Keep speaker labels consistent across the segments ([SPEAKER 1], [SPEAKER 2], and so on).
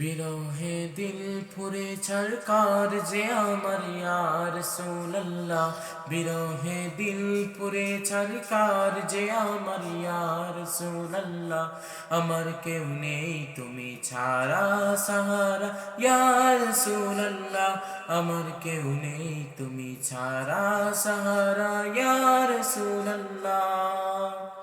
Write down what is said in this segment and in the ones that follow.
[SPEAKER 1] বিরহে দিল ফুরে ছরকার যে আমার ইয়ার সোল্লাহ বিরহে দিল ফুরে ছরকার যে আমার ইয়ার সোল্লাহ আমার কেউ নেই তুমি ছাড়া সাহারা ইয়ার সোল্লাহ আমার কেউ নেই তুমি ছাড়া সাহারা ইয়ার সোল্লাহ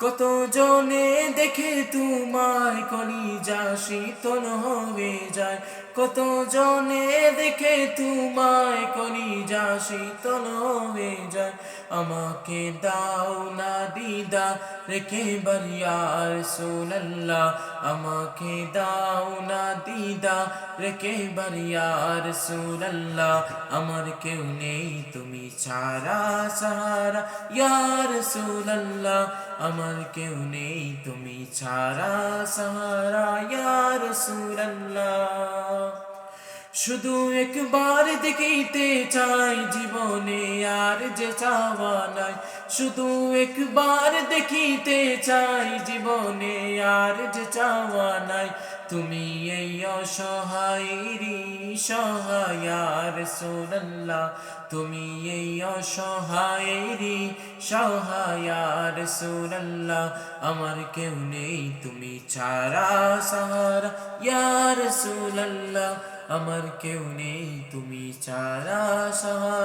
[SPEAKER 1] কত জনে দেখে তোমায় কলিজা শীতল হয়ে যায়? কত জনে দেখে তোমায় কলিজা শীতল হয়ে যায়? আমাকে দাও না দিদা, রেখে বারিয়ার সোনাল্লাহ আমাকে দাও না দিদা, রেখে বারিয়ার সোনাল্লাহ আমার কেউ নেই তুমি ছাড়া সাহারা ইয়ার সোনাল্লাহ আমার কেউ নেই তুমি ছাড়া সাহারা ইয়ার সুরাল্লাহ শুধু একবার দেখিতে চাই, জীবনে আর যে চাওয়া নাই শুধু একবার দেখিতে চাই জীবনে আর যে চাওয়া নাই। তুমি এই অসহায়েরই সহায়ার সোনাল্লাহ তুমি এই অসহায়েরই সহায়ার সোনাল্লাহ আমার কেউ নেই তুমি ছাড়া সাহারা ইয়ার সোনাল্লাহ আমার কেউ নেই তুমি ছাড়া সাহারা।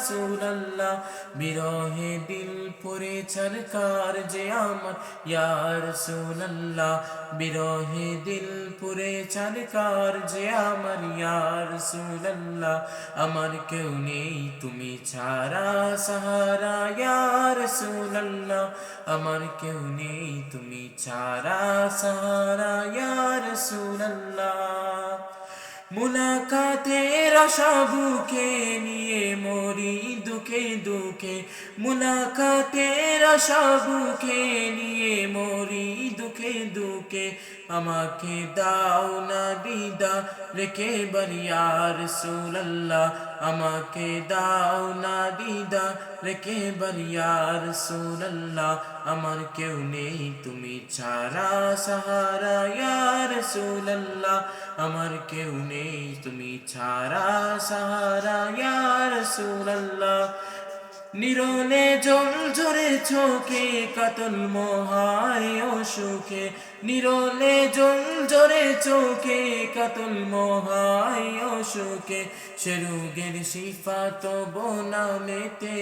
[SPEAKER 1] ইয়ার সুনাল্লাহ বিরহে দিল পরে ছরকার যে আমার ইয়ার সুনাল্লাহ বিরহে দিল পুরে ছরকার যে আমার ইয়ার সুনাল্লাহ আমার কেউ নেই, তুমি ছাড়া সাহারা ইয়ার সুনাল্লাহ আমার কেউ নেই, তুমি ছাড়া সাহারা ইয়ার সুনাল্লাহ মুলাকাতের সবুকে বুকে নিয়ে মরি দুঃখে দুঃখে। মুলাকাতের সবুকে বুকে নিয়ে মরি দুঃখে দুঃখে। আমাকে দাও না দিদা, রেখে বরিয়ার সুলাল্লাহ আমাকে দাও না দিদা রেখে বারিয়ার সুলাল্লাহ আমার কেউ নেই, তুমি ছাড়া সাহারা ইয়ার সুলাল্লাহ আমার কেউ নেই, তুমি ছাড়া সাহারা ইয়ার সুলাল্লাহ নিরলে জল চোখে কাতল মহায় অসুখে, নিরলে জল ঝরে চোখে কাতল মহায় অসুখে, সে রোগের শিফা তো বনামেতে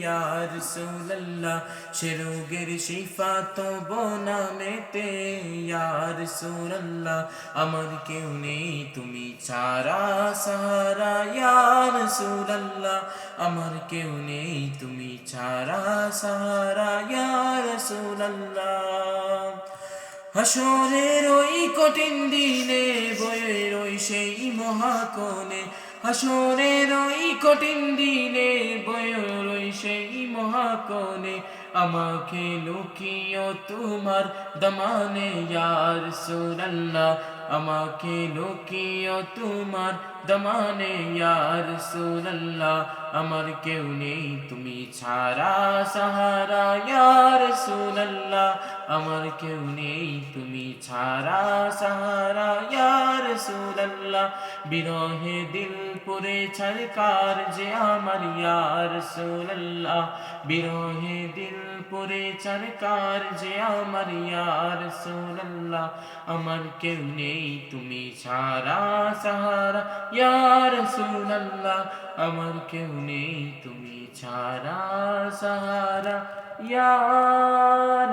[SPEAKER 1] ইয়ার সুল্লাহ সে রোগের শিফা তো বনামেতে ইয়ার সুল্লাহ আমার কেউ নেই, তুমি ছাড়া সাহারা ইয়ার সুল্লাহ আমার কেউ নেই, তুমি ছাড়া সাহারা। ইয়ার সুল্লাহ হাসরের ওই কঠিন দিনে, বইয়ের ওই সেই মহাকনে হাসরের ওই কঠিন দিনে, বইয়ের ওই সেই মহাকনে আমাকে লুকিও তোমার দমানে, ইয়ার সুরাল্লাহ। আমাকে লুকিও তোমার দমানে, ইয়ার সুরাল্লাহ। আমার কেউ নেই, তুমি ছাড়া সাহারা, ইয়ার সুরাল্লাহ। আমার কেউ নেই, তুমি ছাড়া সাহারা, ইয়ার সুরাল্লাহ। বিরহে দিল পুরে ছলকার যে আমার, ইয়ার সুরাল্লাহ। বিরহে দিল পুরে চরকার যে আমার ইয়ার সুরাল্লাহ আমার কেউ নেই, তুমি ছাড়া সাহারা। ইয়ার সুরাল্লাহ আমার কেউ নেই, তুমি ছাড়া সাহারা। ইয়ার